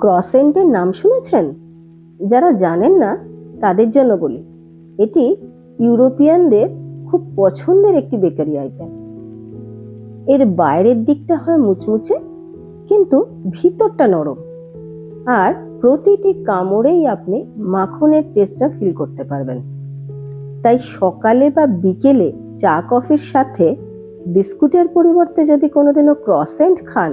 ক্রসেন্টের নাম শুনেছেন? যারা জানেন না, তাদের জন্য বলি। এটি ইউরোপিয়ানদের খুব পছন্দের একটি বেকারি আইটেম এর বাইরের দিকটা হয় মুচমুচে, কিন্তু ভিতরটা নরম। আর প্রতিটি কামড়েই আপনি মাখনের টেস্টটা ফিল করতে পারবেন। তাই সকালে বা বিকেলে চা, কফির সাথে বিস্কুটের পরিবর্তে যদি কোনোদিনও ক্রসেন্ট খান,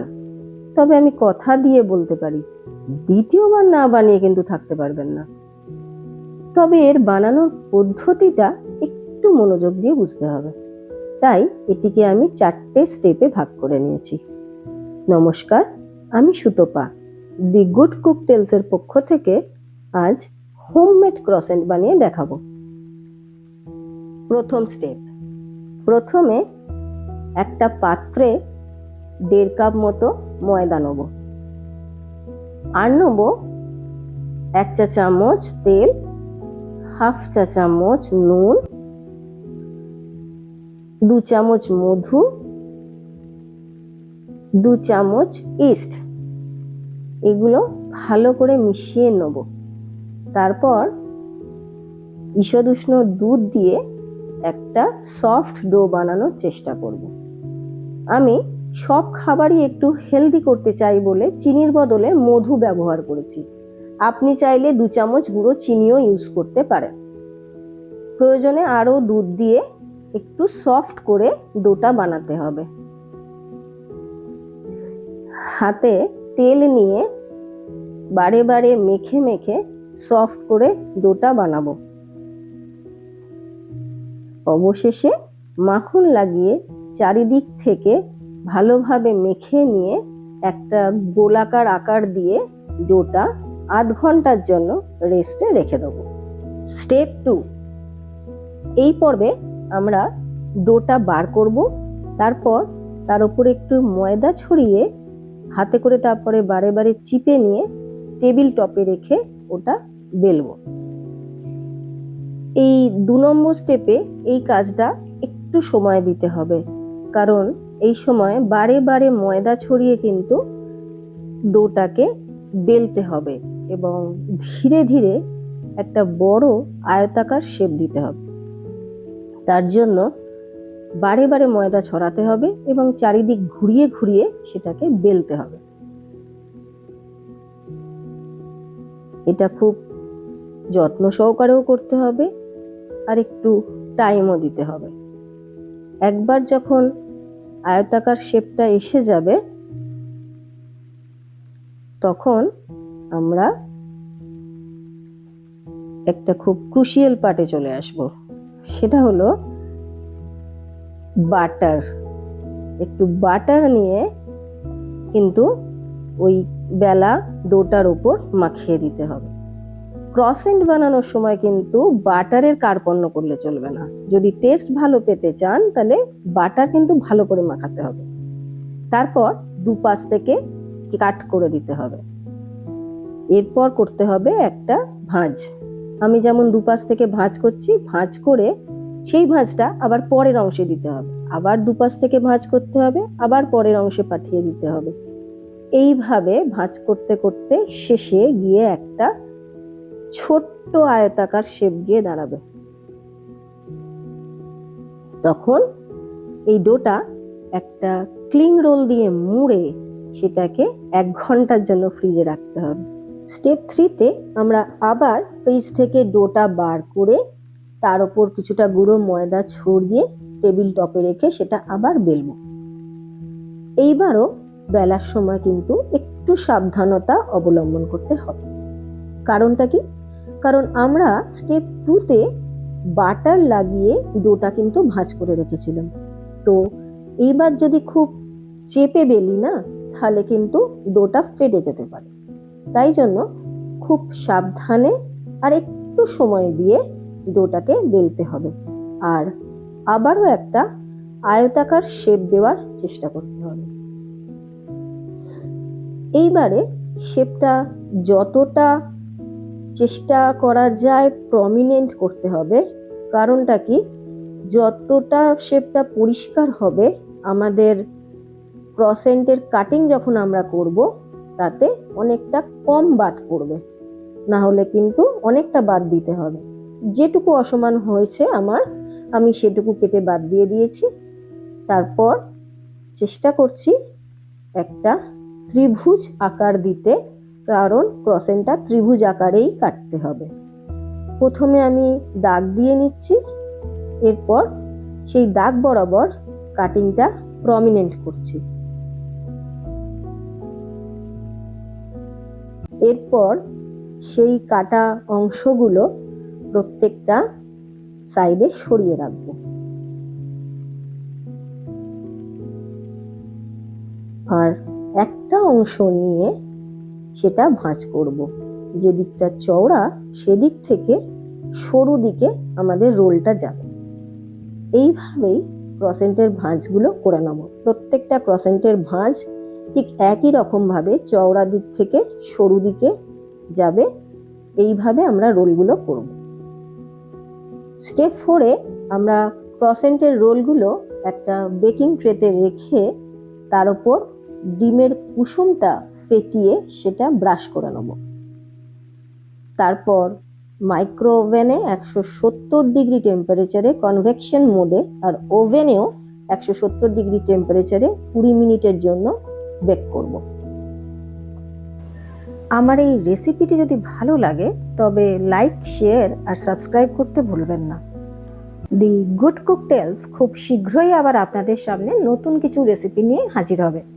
তবে আমি কথা দিয়ে বলতে পারি দ্বিতীয়বার না বানিয়ে কিন্তু থাকতে পারবেন না। তবে এর বানানোর পদ্ধতিটা একটু মনোযোগ দিয়ে বুঝতে হবে। তাই এটিকে আমি চারটে স্টেপে ভাগ করে নিয়েছি। নমস্কার, আমি সুতপা, দি গুড কুক টেলসের পক্ষ থেকে আজ হোমমেড ক্রসেন্ট বানিয়ে দেখাবো। প্রথম স্টেপ, প্রথমে একটা পাত্রে দেড় কাপ মতো ময়দা নেব। আর নেব এক চা চামচ তেল, হাফ চা চামচ নুন, দু চামচ মধু, দু চামচ ইস্ট। এগুলো ভালো করে মিশিয়ে নেব। তারপর ঈষদুষ্ণ দুধ দিয়ে একটা সফট ডো বানানোর চেষ্টা করব। আমি সব খাবারই একটু হেলদি করতে চাই বলে চিনির বদলে মধু ব্যবহার করেছি। আপনি চাইলে দু চামচ গুঁড়ো চিনিও ইউজ করতে পারেন। প্রয়োজনে আরও দুধ দিয়ে একটু সফট করে ডোটা বানাতে হবে। হাতে তেল নিয়ে বারে বারে মেখে মেখে সফট করে ডোটা বানাবো। অবশেষে মাখন লাগিয়ে চারিদিক থেকে ভালোভাবে মেখে নিয়ে একটা গোলাকার আকার দিয়ে ডোটা আধ ঘণ্টার জন্য রেস্টে রেখে দেবো। Step two. এই পর্বে আমরা ডোটা বার করব, তারপর তার উপরে একটু ময়দা ছড়িয়ে হাতে করে তারপরে বারে বারে চিপে নিয়ে টেবিল টপে রেখে ওটা বেলবো। এই দু নম্বর স্টেপে এই কাজটা একটু সময় দিতে হবে, কারণ এই সময় বারে বারে ময়দা ছড়িয়ে কিন্তু ডোটাকে বেলতে হবে এবং ধীরে ধীরে একটা বড় আয়তাকার শেপ দিতে হবে। তার জন্য বারে বারে ময়দা ছড়াতে হবে এবং চারিদিক ঘুরিয়ে ঘুরিয়ে সেটাকে বেলতে হবে। এটা খুব যত্ন সহকারেও করতে হবে আর একটু টাইমও দিতে হবে। একবার যখন আয়তাকার শেপটা এসে যাবে, তখন আমরা একটা খুব ক্রুশিয়াল পার্টে চলে আসব। সেটা হলো বাটার একটু বাটার নিয়ে কিন্তু ওই বেলা ডোটার উপর মাখিয়ে দিতে হবে। ক্রসেন্ট বানানোর সময় কিন্তু বাটারের কার্পণ্য করলে চলবে না। যদি টেস্ট ভালো পেতে চান, তাহলে বাটার কিন্তু ভালো করে মাখাতে হবে। তারপর দুপাশ থেকে কাট করে দিতে হবে। এরপর করতে হবে একটা ভাঁজ। আমি যেমন দুপাশ থেকে ভাঁজ করছি, ভাঁজ করে সেই ভাঁজটা আবার পরের অংশে দিতে হবে। আবার দুপাশ থেকে ভাঁজ করতে হবে, আবার পরের অংশে পাঠিয়ে দিতে হবে। এইভাবে ভাঁজ করতে করতে শেষে গিয়ে একটা ছোট্ট আয়তাকার শেপ গিয়ে দাঁড়াবে। তখন এই ডোটা একটা ক্লিং রোল দিয়ে মুড়ে সেটাকে এক ঘণ্টার জন্য ফ্রিজে রাখতে হবে। স্টেপ থ্রিতে আমরা আবার ফ্রিজ থেকে ডোটা বার করে তার ওপর কিছুটা গুঁড়ো ময়দা ছড়িয়ে টেবিল টপে রেখে সেটা আবার বেলবো। এইবারও বেলার সময় কিন্তু একটু সাবধানতা অবলম্বন করতে হবে। কারণটা কি? কারণ আমরা স্টেপ টুতে বাটার লাগিয়ে ডোটা কিন্তু ভাঁজ করে রেখেছিলাম। তো এইবার যদি খুব চেপে বেলি না, তাহলে কিন্তু ডোটা ফেটে যেতে পারে। তাই জন্য খুব সাবধানে আর একটু সময় দিয়ে ডোটাকে বেলতে হবে। আর আবারও একটা আয়তাকার শেপ দেওয়ার চেষ্টা করতে হবে। এইবারে শেপটা যতটা চেষ্টা করা যায় প্রমিনেন্ট করতে হবে। কারণটা কি? যতটা শেপটা পরিষ্কার হবে, আমাদের ক্রসেন্টের কাটিং যখন আমরা করব, তাতে অনেকটা কম বাদ পড়বে। না হলে কিন্তু অনেকটা বাদ দিতে হবে। যেটুকু অসমান হয়েছে আমার, আমি সেটুকু কেটে বাদ দিয়ে দিয়েছি। তারপর চেষ্টা করছি একটা ত্রিভুজ আকার দিতে কারণ ক্রসেনটা ত্রিভুজ আকারেই কাটতে হবে। প্রথমে আমি দাগ দিয়ে নিচ্ছি, এরপর সেই দাগ বরাবর কাটিংটা প্রমিনেন্ট করছি। এরপর সেই কাটা অংশগুলো প্রত্যেকটা সাইডে সরিয়ে রাখব। আর একটা অংশ নিয়ে সেটা ভাঁজ করব। যে দিকটা চওড়া, সেদিক থেকে সরু দিকে আমাদের রোলটা যাবে। এইভাবেই ক্রসেন্টের ভাঁজগুলো করে নেব। প্রত্যেকটা ক্রসেন্টের ভাঁজ ঠিক একই রকমভাবে চওড়া দিক থেকে সরু দিকে যাবে। এইভাবে আমরা রোলগুলো করব। স্টেপ ফোরে আমরা ক্রসেন্টের রোলগুলো একটা বেকিং ট্রেতে রেখে তার উপর ডিমের কুসুমটা ফেটিয়ে সেটা ব্রাশ করে নেব। তারপর মাইক্রো ওভেনে একশো সত্তর ডিগ্রি টেম্পারেচারে কনভেকশন মোডে আর ওভেনেও একশো সত্তর ডিগ্রি টেম্পারেচারে কুড়ি মিনিটের জন্য বেক করব। আমার এই রেসিপিটি যদি ভালো লাগে, তবে লাইক, শেয়ার আর সাবস্ক্রাইব করতে ভুলবেন না। দি গুড কুকটেলস খুব শীঘ্রই আবার আপনাদের সামনে নতুন কিছু রেসিপি নিয়ে হাজির হবে।